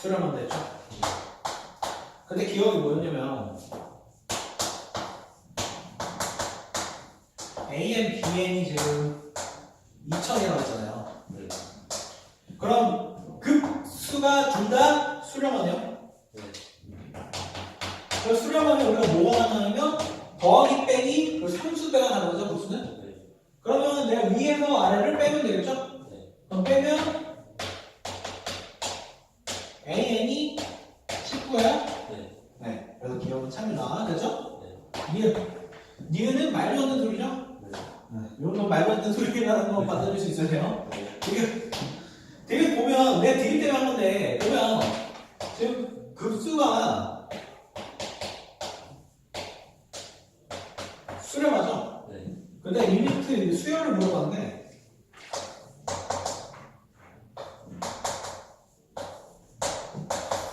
수렴하면 됐죠? 근데 기억이 뭐였냐면 AM, BN이 지금 2000이라고 했잖아요. 네. 그럼 급수가 둘 다 수렴하네요. 네. 그 수렴하면 우리가 뭐가 나타나면 더하기 빼기 그 상수배가 가는 거죠, 급수는? 네. 그러면 내가 위에서 아래를 빼면 되겠죠? 네. 그럼 빼면 AN이 19야? 네. 네. 그래서 기억은 참이다. 그죠? 네. 니은. 니은은 말도 안 되는 소리죠? 네. 네. 이런 건 말도 소리라는 거 받아줄 수 돼요. 네. 되게, 되게 보면, 내가 되게 때문에 한 건데, 보면, 지금 급수가 수렴하죠? 네. 근데 리미트 수열을 물어봤는데,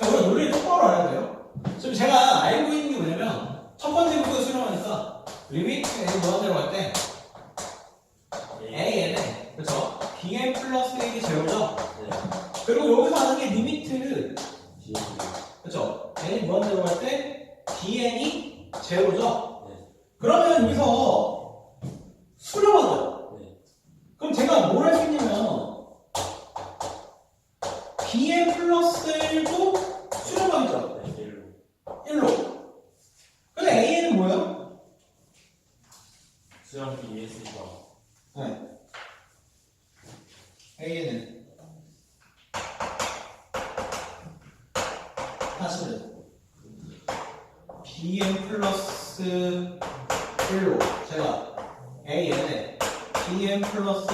우리가 논리를 똑바로 알아야 돼요. 지금 제가 알고 있는 게 뭐냐면, 첫 번째 부분 수렴하니까, 리미트 n 무한대로 갈 때, a n은, 그쵸? bn 플러스 1이 제로죠? 네. 그리고 여기서 하는 게 리미트, 뒤에 그쵸? n이 무한대로 갈 때, bn이 제로죠? 네. 그러면 여기서 수렴하죠? 네. 그럼 제가 뭘 할 수 있냐면 bn 플러스 1도 수렴하겠죠? 네. 일로. 1로 근데 an은 뭐예요? 수영기 ES가 네 an은 사실은 bn 플러스 1로 제가 an에 bn 플러스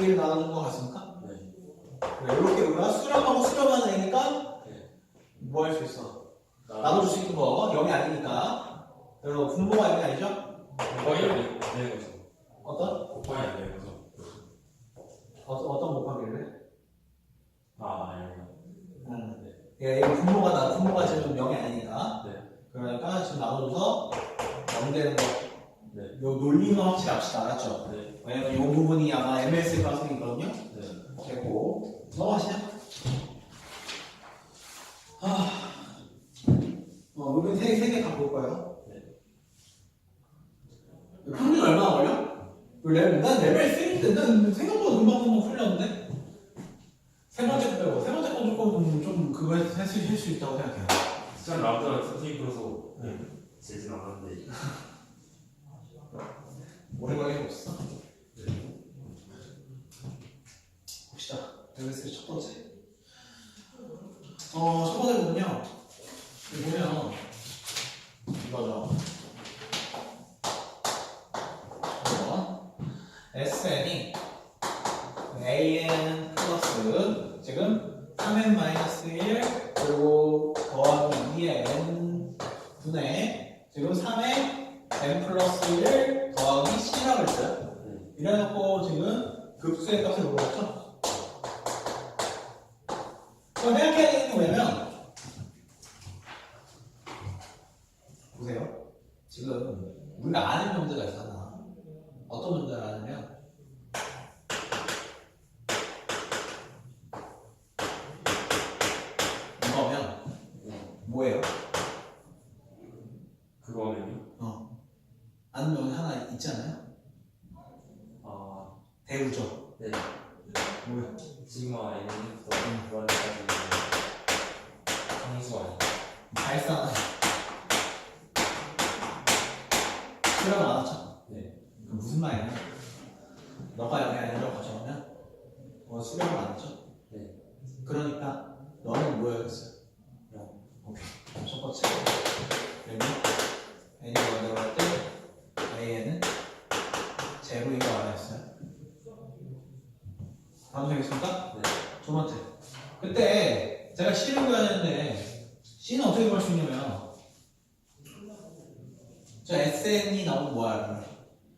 1 나누는 것 같습니까? 네. 이렇게 우리가 수렴하고 수렴하는 애니까 네. 뭐 할 수 있어? 나 나눠줄 수 있는 거 0이 아니니까 그리고 분모가 0이 아니죠? 곱하기 안 되는 거죠. 어떤? 곱하기 안 되는 거죠. 어, 어떤 곱하기를 해? 아, 아니요. 응. 네. 얘 이거 분모가 나 분모가 지금 0이 아니니까 네. 그러니까 지금 나눠줘서 0 되는 거 네. 요 논리는 확실히 합시다 알았죠? 네. 왜냐면 이 부분이 아마 MS 가능성이 있거든요 네. 됐고 넘어가시죠 아, 어, 우리 세, 세개 다 볼 거예요 네. 평균 얼마나 걸려? 그 레벨, 난 레벨 3인데 난 생각보다 금방 금방 풀렸는데 세 세 번째 거 조금 좀 그거 할수 할수 있다고 생각해요. 수영 라우터 선생님 풀어서 제진 않았는데. 오래 걸리는 거 없어? 네. 봅시다. 레벨 3첫 번째. 어 첫 번째 부분요. 여기 보면 이거죠. 이거. SN이 AN 플러스 지금 3N 마이너스 1 그리고 더하기 2의 N 분의 지금 3의 N 플러스 1 더하기 C라고 했어요. 네. 이래놓고 지금 급수의 값을 물어봤죠. 그럼 생각해야 되는 게 뭐냐면 보세요. 지금 우리가 아는 문제가 있잖아. 어떤 문제를 아냐면 뭐예요? 그거는요? 어 아는 명이 하나 있잖아요 아, 대우죠 네. 뭐예요? 시그마 N부터 무한까지 상수 아니에요? 발산 수렴 안 하죠? 네. 그 무슨 말이야? 너가 여기 아니라고 가져오면 어, 수렴을 안 했죠? 네. 그러니까 너는 뭐였어요? 영. 오케이. 그럼 첫 번째 여기 n이 들어갈 때 a는 제로이가 얼마였어요? 다음 되겠습니까? 네. 두 번째. 그때 제가 C를 구해야 되는데 C는 어떻게 구할 수 있냐면 저 SN이 나오면 뭐야?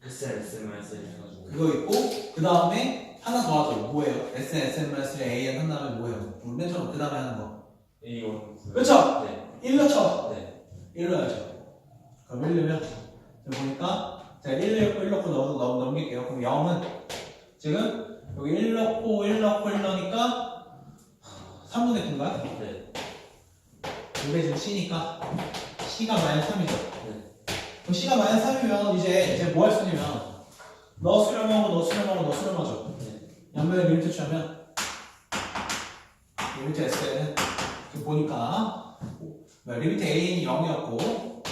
SMS 해가지고. 그거 있고 그 다음에 하나 더 하죠. 뭐예요? SN, SN, AN 한 다음에 뭐예요? 맨 처음 그 다음에 하는 거. A1. 그쵸? 네. 1로 쳐. 네. 1로 하죠. 그럼 1르면 지금 보니까 제가 1 넣고 1 넣고 넣어서 넘, 넘길게요. 그럼 0은 지금 여기 1 넣고 1 넣고 1 넣으니까 3분의 9인가? 네. 이게 지금 C니까 C가 마이너스 3이죠. 네. 그럼 C가 마이너스 3이면 이제 이제 뭐 할 수 있냐면 너 수렴하고 너 수렴하고 너 수렴하죠. 네. 양면에 리미트 취하면 리미트 S는 보니까 뭐, 리미트 A는 0이었고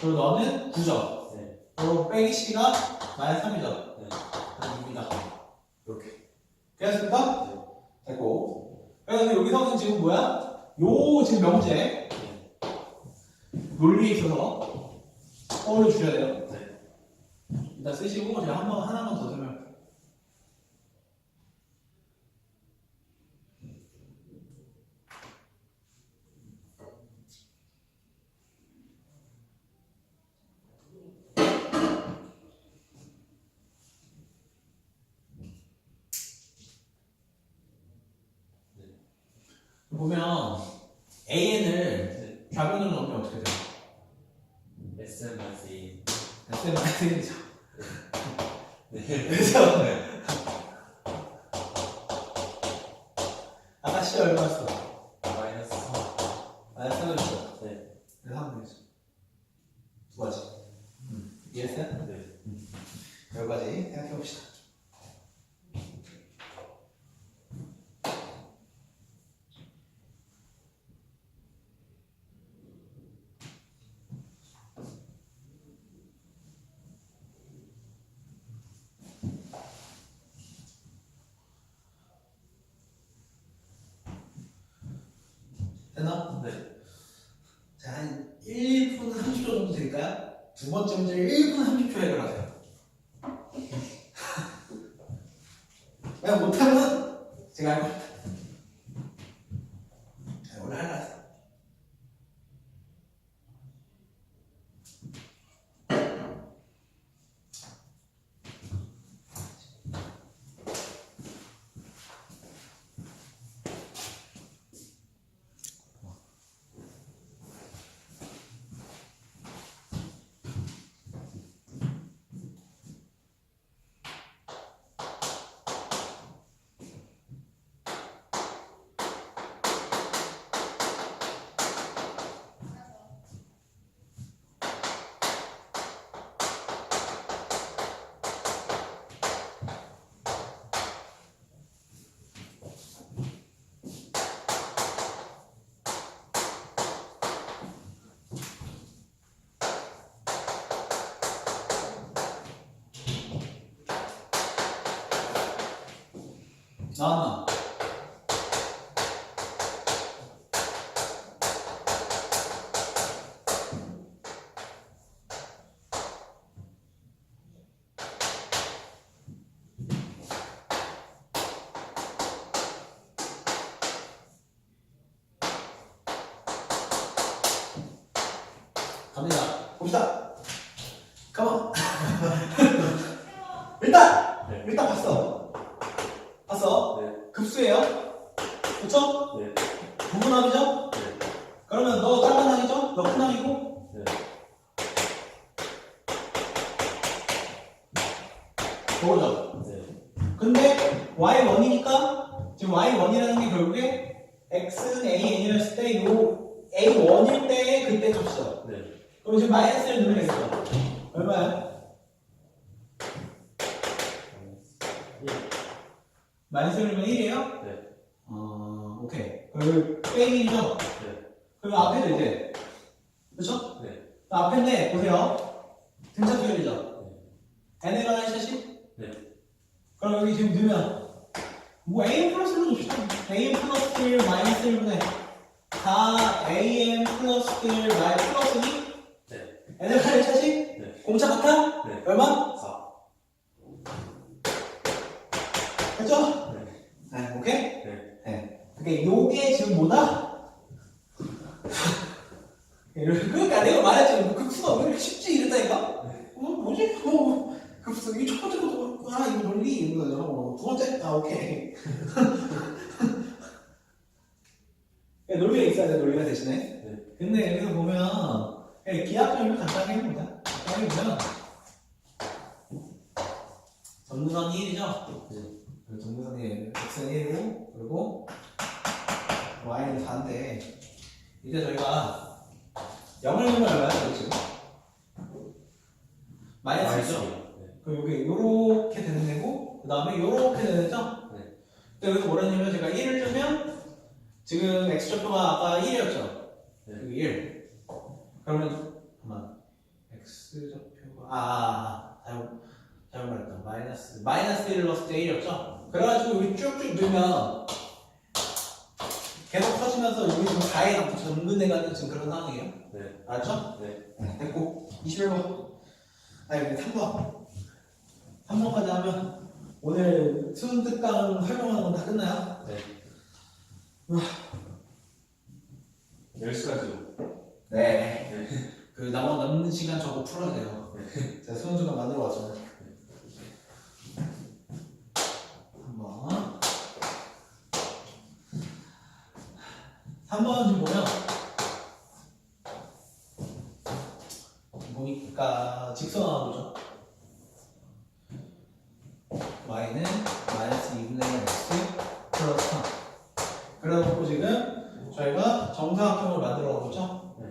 그리고 너는 9죠. 네. 그리고 빼기 C가 마이너스 3이죠. 네. 입니다. 이렇게. 됐습니까? 됐고. 그래서 여기서는 지금 뭐야? 요 지금 명제 논리에 있어서 떠올려 주셔야 돼요. 네. 일단 쓰시고 제가 한 번 하나만 더 설명. 보면 AN을 좌변으로 넣으면 어떻게 돼요? SM 2. SM 마이너스 네. 그래서 아까 C 얼마였어? 마이너스 3. 마이너스 3이었어. 네. 그래서 하면 되죠. 두 가지. 이해했어요? 네. 여러 가지 생각해 봅시다. 됐나? 네. 자, 한 1분 30초 정도 드릴까요? 두 번째 문제 1분 30초 해결하세요. 그냥 못하면 제가 할 겁니다. 자, 오늘 하나 했어. 나왔나? 갑니다. 봅시다. 컴온. 일단 네. 일단 봤어. 봤어. 네. 급수예요. 그쵸? 네. 부분함이죠? 네. 그러면 너 작은 항이죠? 너 큰 항이고? 네. 그거죠. 네. 근데 y1이니까 지금 y1이라는 게 결국에 x는 a n이랬을 때 요 a1일 때 그때 값이죠. 네. 그럼 지금 마이너스를 되겠어. 얼마야? 넣으면 1이에요? 네. 어, 오케이. 그리고 빼기 1이죠? 네. 그리고 앞에도 이제 그렇죠? 네. 앞에인데 보세요. 등차 수열이죠. n에 관한 샷이? 네. 그럼 여기 지금 넣으면 뭐 am 플러스로 줍시다. am 플러스 1 마이너스 1분의 다 am 플러스 1 마이 플러스 2 네. n에 관한 샷이? 네. 공차 같아? 네. 얼마? 4. 됐죠? 네. 네, 오케이? 네. 네. 그러니까 요게 지금 뭐다? 그러니까 내가 말했지 급수가 왜 이렇게 쉽지 이랬다니까? 어 뭐지? 어 급수 이첫 번째 것도 아 이거 논리 이거 하고 두 번째 아 오케이 야, 논리가 있어야 돼 논리가 대신에 네. 근데 여기서 보면 기하점을 간단하게 해봅니다 간단하게 보면 전무선이 1이죠? 네. 전무선이 x는 1이고 그리고 y는 4인데 이제 저희가 0을 넣으면 얼마야 지금? 마이너스죠? 네. 그럼 여기 요렇게 되는 애고 그 다음에 요렇게 되는 애죠? 네. 근데 여기서 뭐라냐면 제가 1을 주면 지금 x좌표가 아까 1이었죠? 네. 여기 1 그러면 잠깐만 x좌표가 아, 아, 아 잘못 잘못 말했다 마이너스 마이너스 1을 넣었을 때 1이었죠? 그래가지고 여기 쭉쭉 넣으면 계속 커지면서 여기 지금 4에 남고 전근해가는 지금 그런 상황이에요 네. 알았죠? 네. 됐고 21번 아니 3번 3번까지 하면 오늘 수능 특강 설명하는 건 다 끝나요? 10시까지요. 네. 그 남아 남는 시간 저거 풀어야 돼요. 네. 제가 수능 특강 만들어 왔잖아요. 한번 3번 좀 보면 보니까 직선하고 보죠. y는 마이너스 2분의 1 x 플러스 3 그래갖고 지금 저희가 정사각형을 만들어 보죠. 네.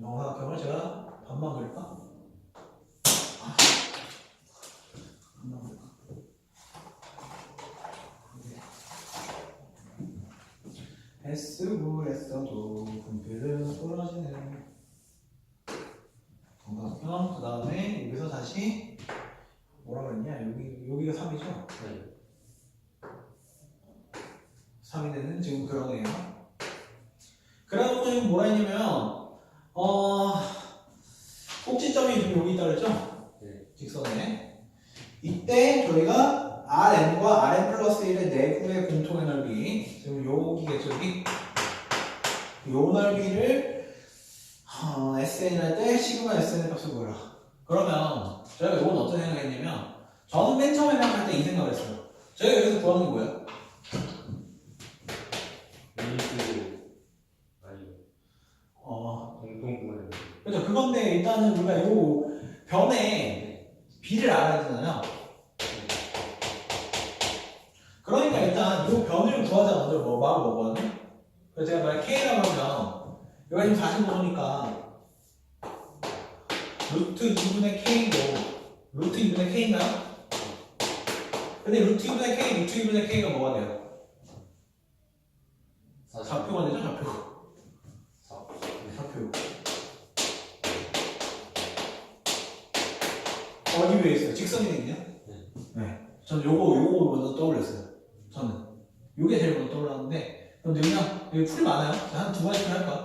정사각형을 제가 반만 그릴까? 아, 반만 그릴까? S구했어도 분필은 떨어지네. 정사각형 그 다음에 여기서 다시 뭐라 그랬냐? 여기 여기가 3이죠? 네. 3이 되는 지금 그런 애예요. 그래놓고 지금 뭐라 했냐면 어 꼭지점이 지금 여기 있다 그랬죠? 네. 직선에 이때 저희가 RM과 RM 플러스 1의 내부의 공통의 넓이 지금 여기겠죠 여기 요 넓이를 어, SN 할 때 시그마 SN 값을 구해라 그러면 저희가 이건 어떤 생각했냐면 저는 맨 처음에 생각할 때 이 생각을 했어요 저희가 여기서 구하는 게 뭐예요? 유니트 아니 어, 공동구매. 일단은 우리가 요 변에 B를 알아야 되잖아요. 그러니까 일단 요 변을 구하자 먼저 뭐 마음 먹거든요. 그래서 제가 만약 K라고 하면 여기가 지금 45니까 루트 2분의 K고 루트 2분의 K인가요? 근데 루트 2분의 K, 루트 2분의 K가 뭐가 돼요? 좌표가 되죠? 좌표. 좌표. 어디 위에 있어요? 직선이 있냐? 네. 네. 저는 요거, 요거 먼저 떠올렸어요. 저는. 요게 제일 먼저 떠올랐는데, 그럼 그냥, 여기 풀이 많아요? 한 두 가지 할까?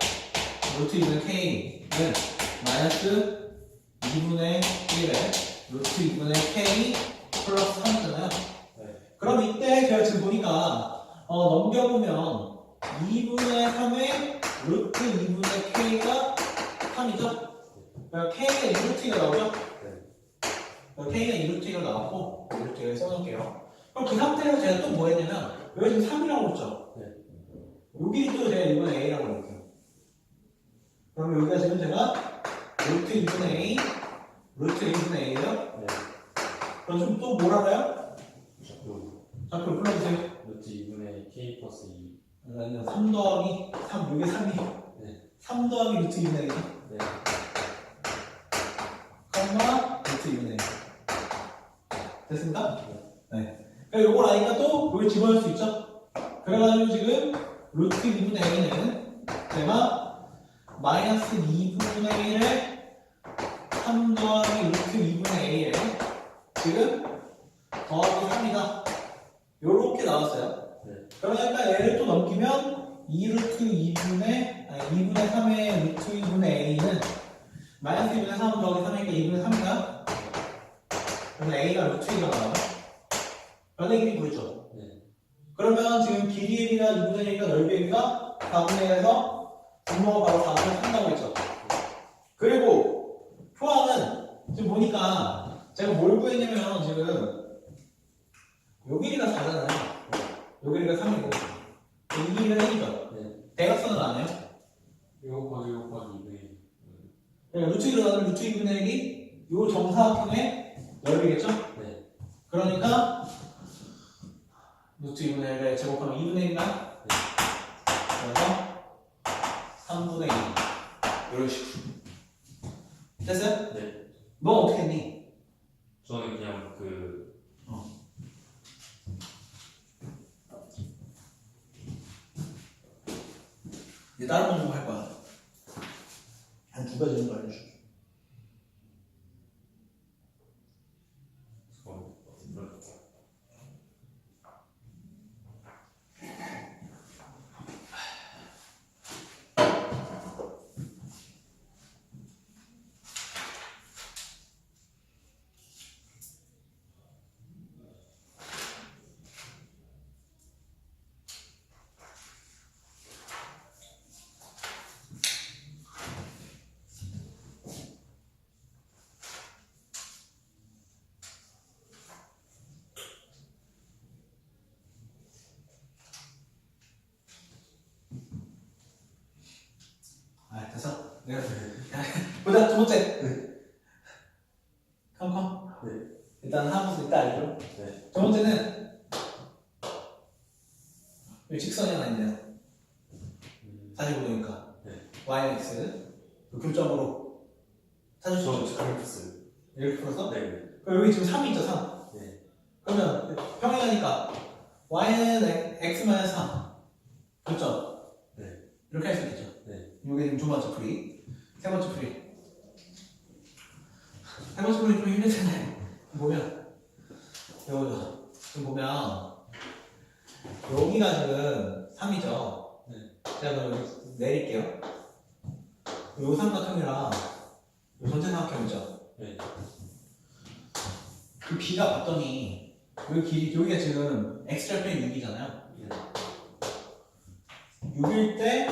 루트 2분의 K는 마이너스 2분의 1에 루트 2분의 K 플러스 3이잖아요. 네. 그럼 이때 제가 지금 보니까, 어, 넘겨보면 2분의 3에 루트 2분의 K가 3이죠? 그러니까 K가 2루트가 나오죠? K가 2루트가 나왔고 2루트를 써놓을게요 그럼 그 상태에서 제가 또 뭐 했냐면 여기 지금 3이라고 했죠? 네. 여기 또 제가 이번에 A라고 할게요 그럼 여기가 지금 제가 루트 2분의 A 루트 2분의 A예요? 네. 그럼 좀 또 뭐라고요? 좌표 좌표 불러주세요 루트 2분의 K 플러스 2. 아니요 3 더하기 3 이게 3이 네. 3 더하기 루트 2분의 A죠? 네. 컴마 루트 2분의 1 됐습니까? 네. 그러니까 요걸 아니까 또 이걸 집어넣을 수 있죠? 그래가지고 지금 루트 2분의 A는 제가 마이너스 2분의 1에 3 더하기 루트 2분의 A에 지금 더하기 3이다 요렇게 나왔어요 네. 그러니까 얘를 또 넘기면 2루트 2분의 아니 2분의 3의 루트 2분의 A는 마이너스 2분의 3 더하기 3이니까 2분의 3이다 그러면 A가 루트 2가 나와요? 변의 길이 보이죠? 네. 그러면 지금 길이의 비가 2분의 1과 넓이의 비가 4분의 1에서 분모가 바로 4분의 3이라고 했죠. 그리고 표항은 지금 보니까 제가 뭘 구했냐면 지금 요 길이가 4잖아요. 요 길이가 3이고 이 길이가 1이죠. 네. 대각선은 안 해요? 이거 곱하기 이거 곱하기 2분의 그러니까 루트 1로 나누면 루트 2분의 1이 요 정사각형의 넓이겠죠? 네. 그러니까 루트 2분의 1에 제곱하면 2분의 1인가요? 그래서 3분의 2 이런 식으로 됐어요? 네. 너 어떻게 했니? 저는 그냥 그 이제 다른 거좀할 거야 한 두 가지 정도 알려줄게 어, 이런 아 내가 보자 두 번째 컴컴 네. 일단 하면서 이따 알죠 네. 두 번째는 여기 직선이 하나 있네요 음, 45도니까 네. y, x 그 교점으로 찾을 수저 그렇게 했어요. 이렇게 풀어서 네. 그럼 여기 지금 3이 있죠 3 네. 그러면 평행하니까 y는 x 3 교점 네. 이렇게 할 수 있겠죠 네. 이게 지금 두 번째 풀이 세 번째 풀이. 세 번째 풀이 좀 힘들잖아요. 보면 이거죠 지금 보면 여기가 지금 3이죠? 네. 제가 그럼 내릴게요. 요 삼각형이랑 요 전체 삼각형이죠? 네. 그 B가 봤더니 여기 길이 여기가 지금 x절편 6이잖아요. 네. 6일 때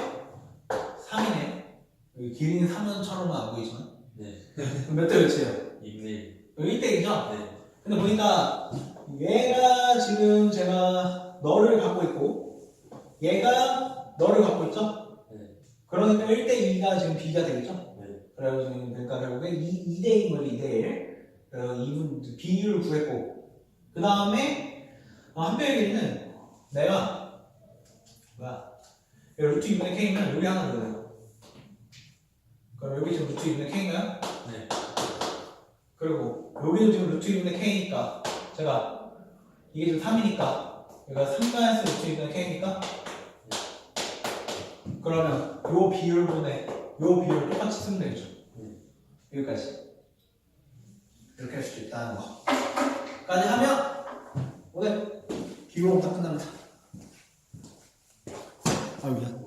3이네. 여기 길이는 3은처럼은 안 보이지만 네. 몇 대 몇이에요? 닉네임. 여기 1대1이죠? 네. 근데 보니까 얘가 지금 제가 너를 갖고 있고 얘가 너를 갖고 있죠? 네. 그러니까 1대2가 지금 B가 되겠죠? 네. 그래가지고 그러니까 결국에 2, 2대2인 거죠 2대1 그래서 2분 비율을 구했고 그 다음에 어, 한별의 길이는 내가 뭐야 여기 루트 2분의 K면 여기 하나 넣어요 그럼 여기 지금 루트 2분의 K인가요? 네. 그리고 여기도 지금 루트 2분의 K니까 제가 이게 지금 3이니까 여기가 3마이너스 루트 2분의 K니까? 그러면 요 비율분의 요 비율 똑같이 쓰면 되겠죠? 네. 여기까지. 이렇게 할 수도 있다는 거 까지 하면 오늘 기호공 다 끝납니다. 아 미안